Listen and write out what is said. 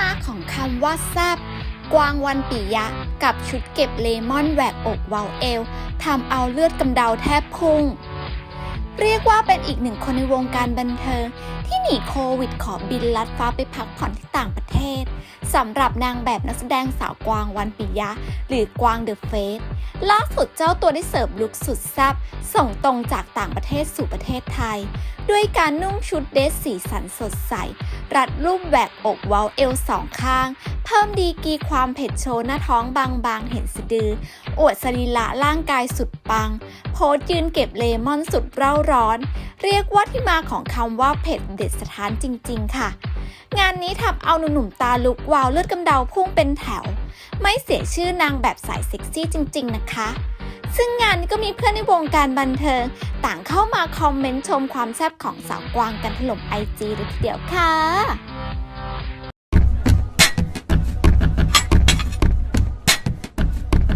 มาของคำว่าแซบกวางวันปิยะ กับชุดเก็บเลมอนแหวกอกเวาเอวทำเอาเลือดกำเดาแทบพุ่ง เรียกว่าเป็นอีกหนึ่งคนในวงการบันเทิง ที่หนีโควิดขอบินลัดฟ้าไปพักผ่อนที่ต่างประเทศสำหรับนางแบบนักแสดงสาวกวางวันปิยะ หรือกวางเดอะเฟสล่าสุดเจ้าตัวได้เสิร์ฟลุคสุดแซ่บส่งตรงจากต่างประเทศสู่ประเทศไทย ด้วยการนุ่งชุดเดรสสีสันสดใส รัดรูปแหวกอกเว้าเอวสองข้าง พิ่มดีกีความเผ็ดโชว์หน้าท้องบางๆ เห็นสะดือ อวดสรีระร่างกายสุดปัง โพสยืนเก็บเลมอนสุดเร่าร้อน เรียกว่าที่มาของคำว่าเผ็ดเด็ดสถานจริง ๆ ค่ะ งานนี้ทำเอาหนุ่มๆตาลุกวาวเลือดกำเดาพุ่งเป็นแถว ไม่เสียชื่อนางแบบสายเซ็กซี่จริง ๆ นะคะซึ่งงานนี้ก็มีเพื่อนในวงการบันเทิง ต่างเข้ามาคอมเมนต์ชมความแซ่บของสาวกวางกันถล่มไอจีเลยทีเดียวค่ะ